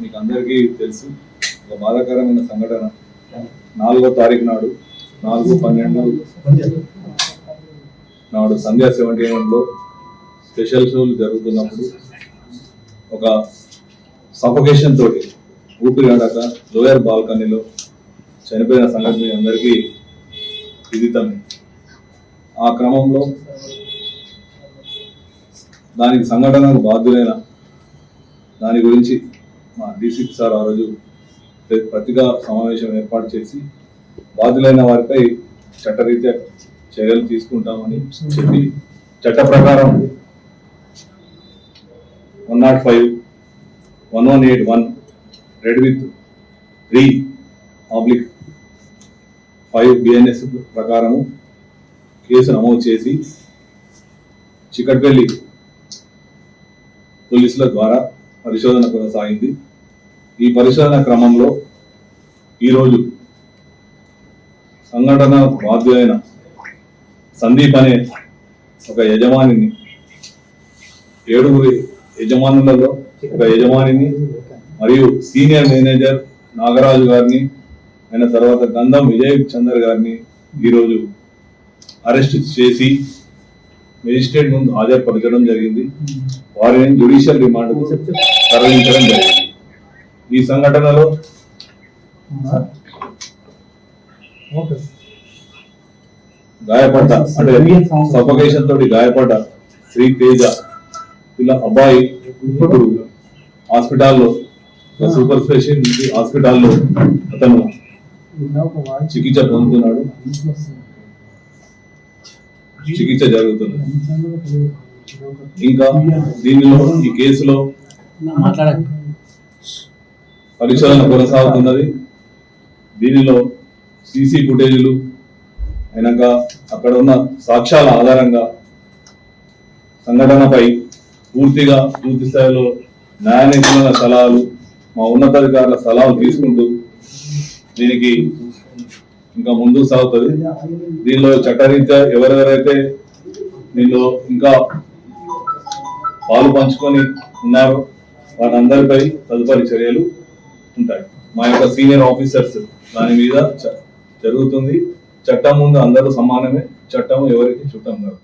మీకు అందరికీ తెలుసు ఒక బాధాకరమైన సంఘటన. నాలుగో తారీఖు నాడు నాలుగు పన్నెండు నాడు సంధ్యా సెవెంటీ లో స్పెషల్ షోలు జరుగుతున్నప్పుడు ఒక సఫకేషన్ తోటి ఊపిరి ఆడక లోయర్ బాల్కనీలో చనిపోయిన సంఘటన మీ అందరికీ విదితమే. ఆ క్రమంలో దానికి సంఘటనకు బాధ్యులైన దాని గురించి మా డీసీపీ సార్ ఆ రోజు ప్రతిగా సమావేశం ఏర్పాటు చేసి బాధ్యులైన వారిపై చట్టరీత్యా చర్యలు తీసుకుంటామని చెప్పి చట్ట ప్రకారం one naught five one one eight one read with three public five BNS ప్రకారము కేసు నమోదు చేసి చికట్పల్లి పోలీసుల ద్వారా పరిశోధన కొనసాగింది. ఈ పరిశోధన క్రమంలో ఈరోజు సంఘటన బాధ్యులైన సందీప్ అనే ఒక యజమానిని ఏడుగురి యజమానులలో ఒక యజమానిని మరియు సీనియర్ మేనేజర్ నాగరాజు గారిని ఆయన తర్వాత గంధం విజయ్ చందర్ గారిని ఈరోజు అరెస్ట్ చేసి మెజిస్ట్రేట్ ముందు హాజరుపరచడం జరిగింది. వారిని జ్యుడిషియల్ రిమాండ్ తరలించడం జరిగింది. ఈ సంఘటనలో గాయపడ్డ అంటే సఫకేషన్ తోటి గాయపడ్డ శ్రీ తేజ ఇలా అబ్బాయి ఇప్పుడు హాస్పిటాల్లో సూపర్ స్పెషాలిటీ హాస్పిటాల్లో అతను చికిత్స పొందుతున్నాడు. చికిత్స జరుగుతుంది. ఇంకా దీనిలో ఈ కేసులో పరిశోధన కొనసాగుతున్నది. దీనిలో సీసీ ఫుటేజీలు అయినాక అక్కడ ఉన్న సాక్ష్యాల ఆధారంగా సంఘటనపై పూర్తిగా పూర్తి స్థాయిలో న్యాయ నిపుణుల సలహాలు మా ఉన్నతాధికారుల సలహాలు తీసుకుంటూ దీనికి ఇంకా ముందుకు సాగుతుంది. దీనిలో చట్టరీత్యా ఎవరెవరైతే దీనిలో ఇంకా పాలు పంచుకొని ఉన్నారో వారందరిపై తదుపరి చర్యలు ఉంటాయి. మా యొక్క సీనియర్ ఆఫీసర్స్ దాని మీద చ- జరుగుతుంది. చట్టం ముందు అందరూ సమానమే. చట్టం ఎవరికి చుట్టం కాదు